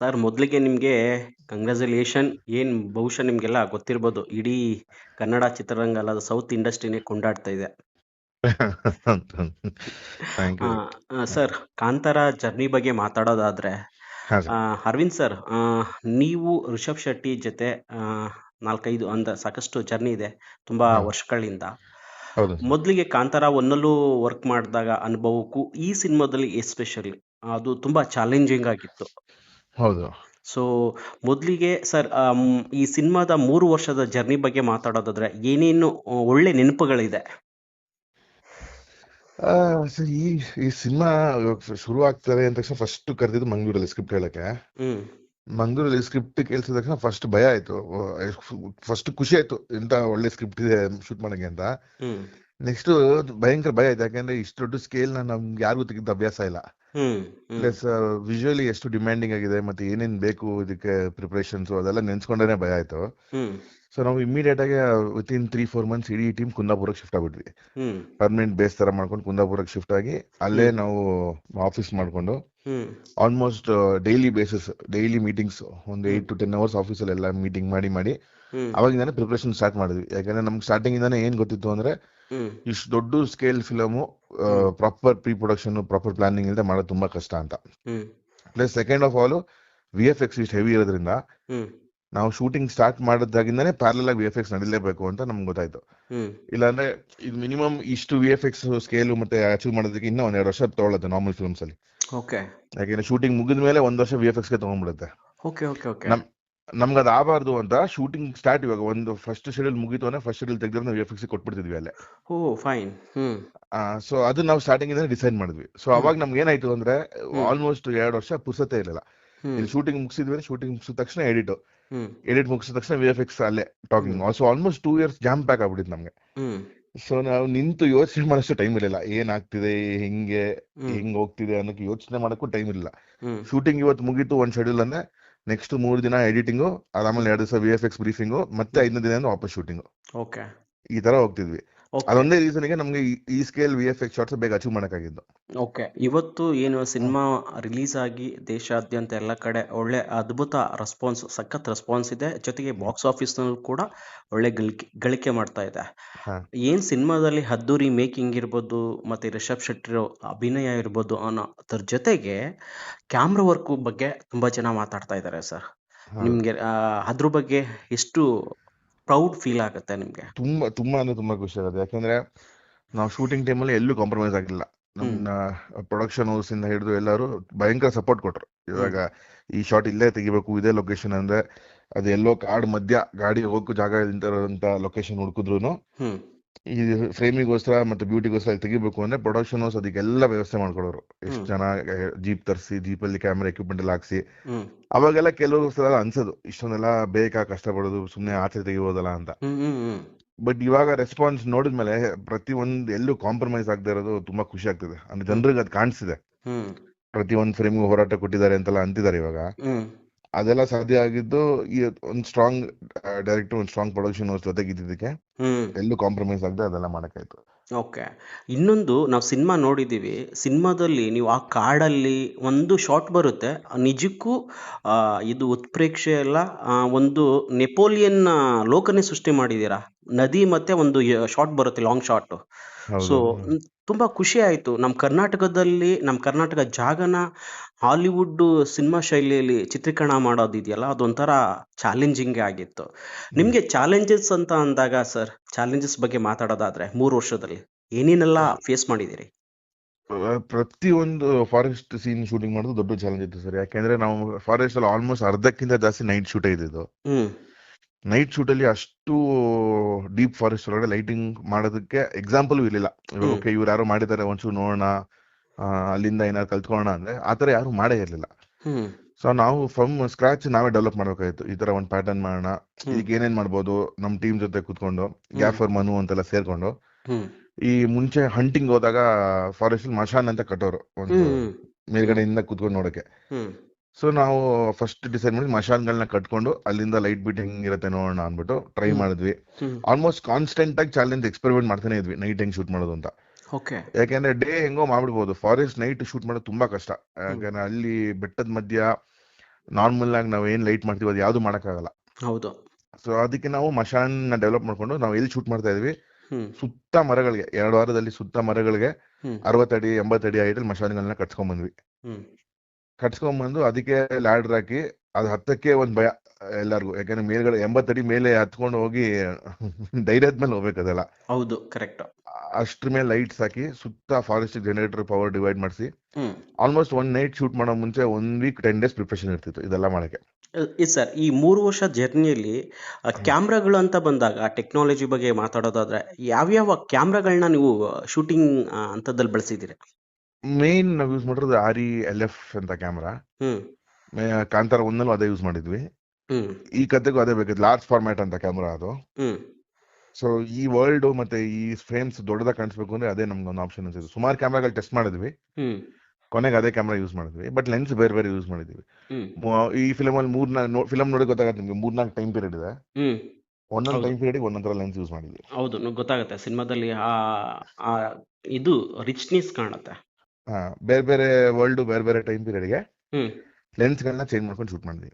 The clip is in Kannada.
ಸರ್ ಮೊದಲಿಗೆ ನಿಮಗೆ ಕಂಗ್ರ್ಯಾಚುಲೇಷನ್ ಏನು ಬಹುಶಃ ನಿಮಗೆಲ್ಲ ಗೊತ್ತಿರ್ಬೋದು. ಇಡೀ ಕನ್ನಡ ಚಿತ್ರರಂಗ ಅಲ್ಲ ಸೌತ್ ಇಂಡಸ್ಟ್ರಿನೇ ಕೊಂಡಾಡ್ತಾ ಇದೆ. ಸರ್ ಕಾಂತಾರ ಜರ್ನಿ ಬಗ್ಗೆ ಮಾತಾಡೋದಾದ್ರೆ ಅರವಿಂದ್ ಸರ್ ನೀವು ರಿಷಬ್ ಶೆಟ್ಟಿ ಜೊತೆ ನಾಲ್ಕೈದು ಅಂದ ಸಾಕಷ್ಟು ಜರ್ನಿ ಇದೆ ತುಂಬಾ ವರ್ಷಗಳಿಂದ. ಮೊದಲಿಗೆ ಕಾಂತಾರ ಒನ್ನಲ್ಲೂ ವರ್ಕ್ ಮಾಡಿದಾಗ ಅನುಭವಕ್ಕೂ ಈ ಸಿನಿಮಾದಲ್ಲಿ ಎಸ್ಪೆಷಲಿ ಅದು ತುಂಬಾ ಚಾಲೆಂಜಿಂಗ್ ಆಗಿತ್ತು. ಹೌದು. ಸೊ ಮೊದಲಿಗೆ ಸರ್ ಈ ಸಿನಿಮಾದ ಮೂರು ವರ್ಷದ ಜರ್ನಿ ಬಗ್ಗೆ ಮಾತಾಡೋದಾದ್ರೆ ಏನೇನು ಒಳ್ಳೆ ನೆನಪುಗಳಿದೆ? ಈ ಈ ಸಿನಿಮಾ ಶುರು ಆಗ್ತದೆ ಅಂತ ತಕ್ಷಣ ಫಸ್ಟ್ ಕರೆದಿದ್ದು ಮಂಗ್ಳೂರಲ್ಲಿ ಸ್ಕ್ರಿಪ್ಟ್ ಹೇಳಕ್ಕೆ. ಮಂಗ್ಳೂರಲ್ಲಿ ಸ್ಕ್ರಿಪ್ಟ್ ಕೇಳಿಸಿದ ತಕ್ಷಣ ಫಸ್ಟ್ ಭಯ ಆಯ್ತು. ಫಸ್ಟ್ ಖುಷಿ ಆಯ್ತು. ಇಂತ ಒಳ್ಳೆ ಸ್ಕ್ರಿಪ್ಟ್ ಇದೆ ಶೂಟ್ ಮಾಡಕ್ಕೆ ಅಂತ. ನೆಕ್ಸ್ಟ್ ಭಯಂಕರ ಭಯ ಆಯ್ತು. ಯಾಕಂದ್ರೆ ಇಷ್ಟು ದೊಡ್ಡ ಸ್ಕೇಲ್ ನಮ್ಗೆ ಯಾರಿಗೂ ತೆಗೆದ ಅಭ್ಯಾಸ ಇಲ್ಲ. ಪ್ಲಸ್ ವಿಜುವಲಿ ಎಷ್ಟು ಡಿಮ್ಯಾಂಡಿಂಗ್ ಆಗಿದೆ ಮತ್ತೆ ಏನೇನ್ ಬೇಕು ಇದಕ್ಕೆ ಪ್ರಿಪರೇಷನ್ಸ್ ಅದೆಲ್ಲ ನೆನ್ಸ್ಕೊಂಡೇನೆ ಭಯ ಆಯ್ತು. ಸೊ ನಾವು ಇಮಿಡಿಯೇಟ್ ಆಗಿ within three four months ಇಡೀ ಟೀಮ್ ಕುಂದಾಪುರಕ್ಕೆ ಶಿಫ್ಟ್ ಆಗ್ಬಿಟ್ವಿ. ಪರ್ಮನೆಂಟ್ ಬೇಸ್ ತರ ಮಾಡ್ಕೊಂಡು ಕುಂದಾಪುರಕ್ಕೆ ಶಿಫ್ಟ್ ಆಗಿ ಅಲ್ಲೇ ನಾವು ಆಫೀಸ್ ಮಾಡ್ಕೊಂಡು almost daily basis daily meetings ಒಂದು ಏಟ್ ಟು ಟೆನ್ ಅವರ್ಸ್ ಆಫೀಸಲ್ಲಿ ಎಲ್ಲ ಮೀಟಿಂಗ್ ಮಾಡಿ ಮಾಡಿ ಅವಾಗಿಂದಾನೆ ಪ್ರಿಪರೇಷನ್ ಸ್ಟಾರ್ಟ್ ಮಾಡಿದ್ವಿ. ಯಾಕಂದ್ರೆ ನಮ್ಗೆ ಸ್ಟಾರ್ಟಿಂಗ್ ಇಂದಾನೆ ಏನ್ ಗೊತ್ತಿತ್ತು ಅಂದ್ರೆ ಇಷ್ಟು ದೊಡ್ಡ scale film proper pre production proper planning ಇಲ್ಲದೆ ಮಾಡೋದು ತುಂಬಾ ಕಷ್ಟ ಅಂತ. Plus second of all V F X ಇಷ್ಟು ಹೆವಿ ಇರೋದ್ರಿಂದ ನಾವು ಶೂಟಿಂಗ್ ಸ್ಟಾರ್ಟ್ ಮಾಡೋದಾಗಿಂದಾನೇ ಪ್ಯಾರಲ್ ಆಗಿ ವಿ ಎಫ್ ಎಕ್ಸ್ ನಡಿಲೇಬೇಕು ಅಂತ ನಮ್ಗೆ ಗೊತ್ತಾಯ್ತು. ಇಲ್ಲಾಂದ್ರೆ ಇದು ಮಿನಿಮಮ್ ಇಷ್ಟು ವಿ ಎಫ್ ಎಕ್ಸ್ ಸ್ಕೇಲ್ ಮತ್ತೆ ಅಚೀವ್ ಮಾಡೋದಕ್ಕೆ ಇನ್ನೂ ಒಂದ್ ಎರಡು ವರ್ಷ ತಗೊಳ್ಳುತ್ತೆ ನಾರ್ಮಲ್ ಫಿಲ್ಮ್ಸ್ ಅಲ್ಲಿ. ಓಕೆ ಯಾಕೆಂದ್ರೆ ಶೂಟಿಂಗ್ ಮುಗಿದ ಮೇಲೆ ಒಂದ್ ವರ್ಷ ವಿ ಎಫ್ ಎಕ್ಸ್ಗೆ ತಗೊಂಡ್ಬಿಡುತ್ತೆ. ಓಕೆ ಓಕೆ ಓಕೆ ನಮ್ ನಮ್ಗೆ ಅದು ಆಗಬಾರ್ದು ಅಂತ ಶೂಟಿಂಗ್ ಸ್ಟಾರ್ಟ್ ಇವಾಗ ಒಂದು ಫಸ್ಟ್ ಶೆಡ್ಯೂಲ್ ಮುಗಿತು ಅಂದ್ರೆ ಫಸ್ಟ್ ಶೆಡ್ಯೂಲ್ ತೆಗೆದ್ರೆ ನಾವು ಎಫ್ ಎಕ್ಸ್ ಕೊಟ್ಬಿಡ್ತಿದ್ವಿ ಅಲ್ಲೇ. ಓ ಫೈನ್ ಸೊ ಅದು ನಾವು ಸ್ಟಾರ್ಟಿಂಗ್ ಇಂದ ಡಿಸೈಡ್ ಮಾಡಿದ್ವಿ. ಸೊ ಅವಾಗ ನಮ್ಗೆ ಏನಾಯ್ತು ಅಂದ್ರೆ ಆಲ್ಮೋಸ್ಟ್ ಎರಡು ವರ್ಷ ಪುರ್ಸತ್ತೆ ಇರಲಿಲ್ಲ. ಇಲ್ಲಿ ಶೂಟಿಂಗ್ ಮುಗಿಸಿದ್ವಿ ಅಂದ್ರೆ ಶೂಟಿಂಗ್ ಮುಗಿಸಿದ ತಕ್ಷಣ ಎಡಿಟ್ ಎಡಿಟ್ ಮುಗಿಸಿದ ತಕ್ಷಣ ವಿ ಎಫ್ ಎಕ್ಸ್ ಅಲ್ಲೇ talking so almost two years jam pack ಆಗ್ಬಿಟ್ಟಿತ್ತು ನಮ್ಗೆ. ಸೊ ನಾವು ನಿಂತು ಯೋಚನೆ ಮಾಡೋಷ್ಟು ಟೈಮ್ ಇರಲಿಲ್ಲ. ಏನಾಗ್ತಿದೆ ಹೆಂಗೆ ಹೆಂಗೆ ಹೆಂಗ್ ಹೋಗ್ತಿದೆ ಅನ್ನೋಕೆ ಯೋಚನೆ ಮಾಡೋಕ್ಕೂ ಟೈಮ್ ಇರಲಿಲ್ಲ. ಶೂಟಿಂಗ್ ಇವತ್ತು ಮುಗೀತು ಒಂದ್ ಶೆಡ್ಯೂಲ್ ಅಂದ್ರೆ ನೆಕ್ಸ್ಟ್ ಮೂರು ದಿನ ಎಡಿಟಿಂಗು ಆರಾಮಲ್ಲಿ ಎರಡು ದಿವಸ ವಿ ಎಫ್ ಎಕ್ಸ್ ಬ್ರೀಫಿಂಗು ಮತ್ತೆ ಐದನೇ ದಿನ ವಾಪಸ್ ಶೂಟಿಂಗ್ ಓಕೆ ಈ ತರ ಹೋಗ್ತಿದ್ವಿ. ಅದೊಂದೇ ರೀಸನ್ಗೆ ನಮ್ಗೆ ಈ- scale V F X shots ಬೇಗ ಅಚೀವ್ ಮಾಡಕ್ಕಾಗಿದ್ದು. ಓಕೆ ಇವತ್ತು ಏನು ಸಿನಿಮಾ ರಿಲೀಸ್ ಆಗಿ ದೇಶಾದ್ಯಂತ ಎಲ್ಲ ಕಡೆ ಒಳ್ಳೆ ಅದ್ಭುತ ರೆಸ್ಪಾನ್ಸ್ ಸಖತ್ ರೆಸ್ಪಾನ್ಸ್ ಇದೆ. ಜೊತೆಗೆ ಬಾಕ್ಸ್ ಆಫೀಸ್ ನಲ್ಲೂ ಕೂಡ ಒಳ್ಳೆ ಗಳಿಕೆ ಗಳಿಕೆ ಮಾಡ್ತಾ ಇದೆ. ಏನ್ ಸಿನಿಮಾದಲ್ಲಿ ಹದ್ದೂರಿ ಮೇಕಿಂಗ್ ಇರ್ಬೋದು ಮತ್ತೆ ರಿಷಬ್ ಶೆಟ್ಟಿ ಅಭಿನಯ ಇರ್ಬೋದು ಅನ್ನೋ ಅದ್ರ ಜೊತೆಗೆ ಕ್ಯಾಮ್ರಾ ವರ್ಕ್ ಬಗ್ಗೆ ತುಂಬಾ ಜನ ಮಾತಾಡ್ತಾ ಇದ್ದಾರೆ ಸರ್. ನಿಮ್ಗೆ ಅದ್ರ ಬಗ್ಗೆ ಎಷ್ಟು ಪ್ರೌಡ್ ಫೀಲ್ ಆಗುತ್ತೆ ನಿಮ್ಗೆ. ತುಂಬಾ ತುಂಬಾ ಅಂದ್ರೆ ತುಂಬಾ ಖುಷಿ ಆಗುತ್ತೆ. ಯಾಕಂದ್ರೆ ನಾವು ಶೂಟಿಂಗ್ ಅಲ್ಲಿ ಎಲ್ಲೂ ಕಾಂಪ್ರಮೈಸ್ ಆಗಿಲ್ಲ. ನಮ್ಮ ಪ್ರೊಡಕ್ಷನ್ ಹೌಸ್ ಇಂದ ಹಿಡಿದು ಎಲ್ಲರೂ ಭಯಂಕರ ಸಪೋರ್ಟ್ ಕೊಟ್ರು. ಇವಾಗ ಈ ಶಾಟ್ ಇಲ್ಲೇ ತೆಗಿಬೇಕು ಇದೇ ಲೊಕೇಶನ್ ಅಂದ್ರೆ ಅದು ಎಲ್ಲೋ ಕಾಡ್ ಮಧ್ಯ ಗಾಡಿ ಹೋಗಕ್ಕೂ ಜಾಗ ಇಲ್ದಿರೋಂತ ಲೊಕೇಶನ್ ಹುಡುಕಿದ್ರು ಈ ಫ್ರೇಮಿಗೋಸ್ಕರ ಮತ್ತೆ ಬ್ಯೂಟಿಗೋಸ್ಕರ ತೆಗಿಬೇಕು ಅಂದ್ರೆ ಪ್ರೊಡಕ್ಷನ್ ಹೌಸ್ ಅದಕ್ಕೆಲ್ಲ ವ್ಯವಸ್ಥೆ ಮಾಡ್ಕೊಡೋರು. ಎಷ್ಟು ಜನ ಜೀಪ್ ತರಿಸಿ ಜೀಪ್ ಅಲ್ಲಿ ಕ್ಯಾಮ್ರಾ ಎಕ್ವಿಪ್ಮೆಂಟ್ ಎಲ್ಲ ಹಾಕ್ಸಿ. ಅವಾಗೆಲ್ಲ ಕೆಲವು ಸಲ ಅನ್ಸೋದು ಇಷ್ಟೊಂದೆಲ್ಲ ಬೇಕಾ ಕಷ್ಟಪಡೋದು ಸುಮ್ನೆ ಆಚೆ ತೆಗಿಬೋದಲ್ಲ ಅಂತ. ಬಟ್ ಇವಾಗ ರೆಸ್ಪಾನ್ಸ್ ನೋಡಿದ್ಮೇಲೆ ಪ್ರತಿ ಒಂದ್ ಎಲ್ಲೂ ಕಾಂಪ್ರಮೈಸ್ ಆಗದೆ ಇರೋದು ತುಂಬಾ ಖುಷಿ ಆಗ್ತದೆ. ಅಂದ್ರೆ ಜನರಿಗೆ ಅದು ಕಾಣಿಸ್ತಿದೆ ಪ್ರತಿ ಒಂದ್ ಫ್ರೇಮ್ಗೂ ಹೋರಾಟ ಕೊಟ್ಟಿದ್ದಾರೆ ಅಂತೆಲ್ಲ ಅಂತಿದ್ದಾರೆ ಇವಾಗ. ಅದೆಲ್ಲ ಸಾಧ್ಯ ಆಗಿದ್ದು ಈ ಒಂದು ಸ್ಟ್ರಾಂಗ್ ಡೈರೆಕ್ಟರ್ ಒಂದು ಸ್ಟ್ರಾಂಗ್ ಪ್ರೊಡಕ್ಷನ್ ಹೌಸ್ ಜೊತೆಗೆ ಇದ್ದಿದ್ದಕ್ಕೆ ಹ್ಮ್. ಎಲ್ಲೂ ಕಾಂಪ್ರಮೈಸ್ ಆಗದೆ ಅದೆಲ್ಲ ಮಾಡೋಕ್ಕಾಯ್ತು. ಓಕೆ. ಇನ್ನೊಂದು ನಾವು ಸಿನಿಮಾ ನೋಡಿದ್ದೀವಿ ಸಿನಿಮಾದಲ್ಲಿ ನೀವು ಆ ಕಾಡಲ್ಲಿ ಒಂದು ಶಾಟ್ ಬರುತ್ತೆ. ನಿಜಕ್ಕೂ ಇದು ಉತ್ಪ್ರೇಕ್ಷೆ ಎಲ್ಲ ಒಂದು ನೆಪೋಲಿಯನ್ ಲೋಕನೇ ಸೃಷ್ಟಿ ಮಾಡಿದ್ದೀರಾ ನದಿ ಮತ್ತೆ ಒಂದು ಶಾಟ್ ಬರುತ್ತೆ ಲಾಂಗ್ ಶಾಟ್ ಸೊ ತುಂಬಾ ಖುಷಿ ಆಯ್ತು. ನಮ್ಮ ಕರ್ನಾಟಕದಲ್ಲಿ ನಮ್ಮ ಕರ್ನಾಟಕ ಜಾಗನ ಹಾಲಿವುಡ್ ಸಿನಿಮಾ ಶೈಲಿಯಲ್ಲಿ ಚಿತ್ರೀಕರಣ ಮಾಡೋದಿದೆಯಲ್ಲ ಅದೊಂಥರ ಚಾಲೆಂಜಿಂಗ್ ಆಗಿತ್ತು. ನಿಮ್ಗೆ ಚಾಲೆಂಜಸ್ ಅಂತ ಅಂದಾಗ ಸರ್ ಚಾಲೆಂಜಸ್ ಬಗ್ಗೆ ಮಾತಾಡೋದಾದ್ರೆ ಮೂರು ವರ್ಷದಲ್ಲಿ ಏನೇನೆಲ್ಲ ಫೇಸ್ ಮಾಡಿದಿರಿ ಪ್ರತಿ ಒಂದು ಫಾರೆಸ್ಟ್ ಸೀನ್ ಶೂಟಿಂಗ್ ಮಾಡೋದು ದೊಡ್ಡ ಚಾಲೆಂಜ್ ಇತ್ತು ಸರ್ ಯಾಕೆಂದ್ರೆ ನಾವು ಫಾರೆಸ್ಟ್ ಅಲ್ಲಿ ಆಲ್ಮೋಸ್ಟ್ ಅರ್ಧಕ್ಕಿಂತ ಜಾಸ್ತಿ ನೈಟ್ ಶೂಟ್ ಇದ್ದಿದ್ದು. ಹ್ಮ್. ನೈಟ್ ಶೂಟ್ ಅಲ್ಲಿ ಅಷ್ಟು ಡೀಪ್ ಫಾರೆಸ್ಟ್ ಒಳಗಡೆ ಲೈಟಿಂಗ್ ಮಾಡೋದಕ್ಕೆ ಎಕ್ಸಾಂಪಲ್ ಇರಲಿಲ್ಲ. ಓಕೆ ಇವ್ರು ಯಾರು ಮಾಡಿದ್ದಾರೆ ಒಂಚೂರು ನೋಡೋಣ ಅಲ್ಲಿಂದ ಏನಾರು ಕಲ್ತ್ಕೊಳ್ಳೋಣ ಅಂದ್ರೆ ಆತರ ಯಾರು ಮಾಡೇ ಇರ್ಲಿಲ್ಲ. ಸೊ ನಾವು ಫ್ರಮ್ ಸ್ಕ್ರಾಚ್ ನಾವೇ ಡೆವಲಪ್ ಮಾಡ್ಬೇಕಾಯ್ತು ಈ ತರ ಒಂದ್ ಪ್ಯಾಟರ್ನ್ ಮಾಡೋಣ. ಈಗ ಇದಕ್ಕೆ ಏನೇನ್ ಮಾಡ್ಬೋದು? ನಮ್ ಟೀಮ್ ಜೊತೆ ಕುತ್ಕೊಂಡು ಗ್ಯಾಫರ್ ಮನು ಅಂತೆಲ್ಲ ಸೇರ್ಕೊಂಡು ಈ ಮುಂಚೆ ಹಂಟಿಂಗ್ ಹೋದಾಗ ಫಾರೆಸ್ಟ್ ಮಶಾನ್ ಅಂತ ಕಟ್ಟೋರು ಒಂದು ಮೇಲ್ಗಡೆಯಿಂದ ಕುತ್ಕೊಂಡು ನೋಡಕ್ಕೆ. ಸೊ ನಾವು ಫಸ್ಟ್ ಡಿಸೈಡ್ ಮಾಡಿ ಮಶಾನ್ಗಳನ್ನ ಕಟ್ಕೊಂಡು ಅಲ್ಲಿಂದ ಲೈಟ್ ಬಿಟ್ ಹೆಂಗಿರುತ್ತೆ ನೋಡೋಣ ಅನ್ಬಿಟ್ಟು ಟ್ರೈ ಮಾಡಿದ್ವಿ. ಆಲ್ಮೋಸ್ಟ್ ಕಾನ್ಸ್ಟೆಂಟ್ ಆಗಿ ಚಾಲೆಂಜ್ ಎಕ್ಸ್ಪೆರಿಮೆಂಟ್ ಮಾಡ್ತಾನೆ ಇದ್ವಿ ನೈಟ್ ಹೆಂಗ್ ಶೂಟ್ ಮಾಡೋದು ಅಂತ. ಯಾಕೆಂದ್ರೆ ಡೇ ಹೆಂಗೋ ಮಾಡ್ಬಿಡ್ಬೋದು ಫಾರೆಸ್ಟ್ ನೈಟ್ ಶೂಟ್ ಮಾಡೋದು ತುಂಬಾ ಕಷ್ಟ. ಯಾಕಂದ್ರೆ ಅಲ್ಲಿ ಬೆಟ್ಟದ ಮಧ್ಯ ನಾರ್ಮಲ್ ಆಗಿ ನಾವ್ ಏನ್ ಲೈಟ್ ಮಾಡ್ತೀವಿ ಅದು ಯಾವ್ದು ಮಾಡಕ್ಕಾಗಲ್ಲ. ಹೌದು. ಸೊ ಅದಕ್ಕೆ ನಾವು ಮಶಾನ್ ಡೆವಲಪ್ ಮಾಡ್ಕೊಂಡು ನಾವು ಎಲ್ಲಿ ಶೂಟ್ ಮಾಡ್ತಾ ಇದ್ವಿ? ಸುತ್ತ ಮರಗಳಿಗೆ ಎರಡು ವಾರದಲ್ಲಿ ಸುತ್ತ ಮರಗಳಿಗೆ ಅರವತ್ತಡಿ ಎಂಬತ್ತಡಿ ಹೈಟಲ್ಲಿ ಮಶಾನ್ಗಳನ್ನ ಕಟ್ಸ್ಕೊಂಡ್ ಬಂದ್ವಿ. ಕಟ್ಸ್ಕೊಂಡ್ ಅದಕ್ಕೆ ಲ್ಯಾಡರ್ ಹಾಕಿ ಅದು ಹತ್ತಕ್ಕೆ ಒಂದ್ ಭಯ ಎಲ್ಲಾರ್ಗು. ಯಾಕಂದ್ರೆ ಮೇಲ್ಗಡೆ ಎಂಬತ್ತಡಿ ಮೇಲೆ ಹತ್ಕೊಂಡು ಹೋಗಿ ಧೈರ್ಯದ ಮೇಲೆ ಹೋಗ್ಬೇಕು ಅದೆಲ್ಲ. ಹೌದು ಕರೆಕ್ಟ್ ಅಷ್ಟ್ರ ಮೇಲೆ ಲೈಟ್ಸ್ ಹಾಕಿ ಸುತ್ತ ಫಾರೆಸ್ಟ್ ಜನರೇಟರ್ ಪವರ್ ಡಿವೈಡ್ ಮಾಡಿಸಿ ಆಲ್ಮೋಸ್ಟ್ ಒನ್ ನೈಟ್ ಶೂಟ್ ಮಾಡೋ ಮುಂಚೆ one week ten days preparation ಇರ್ತಿತ್ತು ಇದೆಲ್ಲ ಮಾಡಕ್ಕೆ. ಸರ್ ಈ ಮೂರು ವರ್ಷ ಜರ್ನಿಯಲ್ಲಿ ಕ್ಯಾಮ್ರಾಗಳು ಅಂತ ಬಂದಾಗ ಟೆಕ್ನಾಲಜಿ ಬಗ್ಗೆ ಮಾತಾಡೋದಾದ್ರೆ ಯಾವ್ಯಾವ ಕ್ಯಾಮ್ರಾಗಳನ್ನ ನೀವು ಶೂಟಿಂಗ್ ಅಂತದಲ್ಲಿ ಬಳಸಿದ್ದೀರಿ? ಮೇನ್ ನಾವ್ ಯೂಸ್ ಮಾಡಿರೋದು ಆರಿ ಎಲ್ ಎಫ್ ಅಂತ ಕ್ಯಾಮ್ರಾ ಕಾಂತಾರ ಒಂದಲ್ಲೂ ಅದೇ ಯೂಸ್ ಮಾಡಿದ್ವಿ. ಈ ಕತೆಗೂ ಅದೇ ಬೇಕಿತ್ತು ಲಾರ್ಜ್ ಫಾರ್ಮ್ಯಾಟ್ ಅಂತ ಕ್ಯಾಮ್ರಾ ಅದು. ಸೊ ಈ ವರ್ಲ್ಡ್ ಮತ್ತೆ ಈ ಫ್ರೇಮ್ಸ್ ದೊಡ್ಡದಾಗಿ ಕಾಣಿಸ್ಬೇಕು ಅಂದ್ರೆ ಅದೇ ನಮ್ಗೆ ಒಂದು ಆಪ್ಷನ್ ಅನ್ಸುತ್ತೆ. ಸುಮಾರು ಕ್ಯಾಮ್ರಾಗಳು ಟೆಸ್ಟ್ ಮಾಡಿದ್ವಿ. ಕೊನೆಗೆ ಅದೇ ಕ್ಯಾಮ್ರಾ ಯೂಸ್ ಮಾಡಿದ್ವಿ. ಬಟ್ ಲೆನ್ಸ್ ಬೇರೆ ಬೇರೆ ಯೂಸ್ ಮಾಡಿದ್ವಿ ಈ ಫಿಲಮ್ ಅಲ್ಲಿ ಮೂರ್ನಾಲ್ಕು ಫಿಲಮ್ ನೋಡಿ ಗೊತ್ತಾಗುತ್ತೆ ನಿಮ್ಗೆ. ಮೂರ್ನಾಲ್ಕು ಟೈಮ್ ಪೀರಿಯಡ್ ಇದೆ. ಒಂದೊಂದು. ಟೈಮ್ ಪೀರಿಯಡ್ ಒಂದೊಂದರ ಲೆನ್ಸ್ ಯೂಸ್ ಮಾಡಿದ್ವಿ ಹೌದು ಗೊತ್ತಾಗುತ್ತೆ. ಸಿನಿಮಾದಲ್ಲಿ ಇದು ರಿಚ್ನೆಸ್ ಕಾಣುತ್ತೆ. ಬೇರೆ ಬೇರೆ ವರ್ಲ್ಡ್ ಬೇರೆ ಬೇರೆ ಟೈಮ್ ಪೀರಿಯಡ್ಗೆ ಲೆನ್ಸ್ ಗಳನ್ನ ಚೇಂಜ್ ಮಾಡ್ಕೊಂಡು ಶೂಟ್ ಮಾಡಿದ್ವಿ.